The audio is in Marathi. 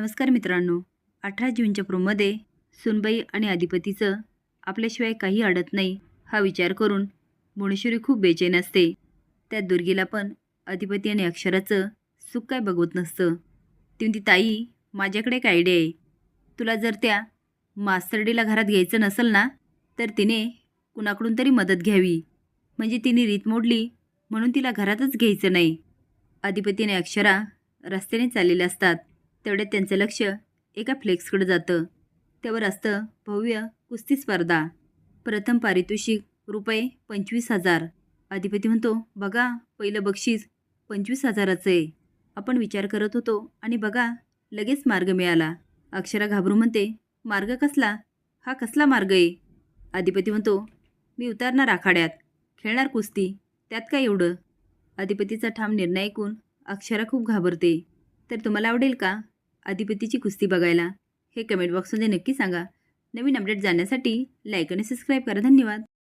नमस्कार मित्रांनो. अठरा जूनच्या प्रोमध्ये सुनबाई आणि अधिपतीचं आपल्याशिवाय काही अडत नाही हा विचार करून मुणेश्वरी खूप बेचैन असते. त्यात दुर्गीला पण अधिपती आणि अक्षराचं सुख काय बघवत नसतं. ती म्हणती ताई माझ्याकडे एक आयडिया आहे. तुला जर त्या मास्तरडीला घरात घ्यायचं नसेल ना तर तिने कुणाकडून तरी मदत घ्यावी. म्हणजे तिने रीत मोडली म्हणून तिला घरातच घ्यायचं नाही. अधिपती आणि अक्षरा रस्त्याने चाललेले असतात. तेवढ्यात त्यांचं लक्ष एका फ्लेक्सकडे जातं. त्यावर असतं भव्य कुस्ती स्पर्धा. प्रथम पारितोषिक रुपये पंचवीस हजार. अधिपती म्हणतो बघा पहिलं बक्षीस पंचवीस हजाराचं आहे. आपण विचार करत होतो आणि बघा लगेच मार्ग मिळाला. अक्षरा घाबरून म्हणते मार्ग कसला? हा कसला मार्ग आहे? अधिपती म्हणतो मी उतारणार आखाड्यात. खेळणार कुस्ती. त्यात काय एवढं? अधिपतीचा ठाम निर्णय ऐकून अक्षरा खूप घाबरते. तर तुम्हाला आवडेल का? अधिपतीची कुस्ती बघायला. हे कमेंट बॉक्समध्ये नक्की सांगा. नवीन अपडेट जाण्यासाठी लाईक आणि सबस्क्राईब करा. धन्यवाद.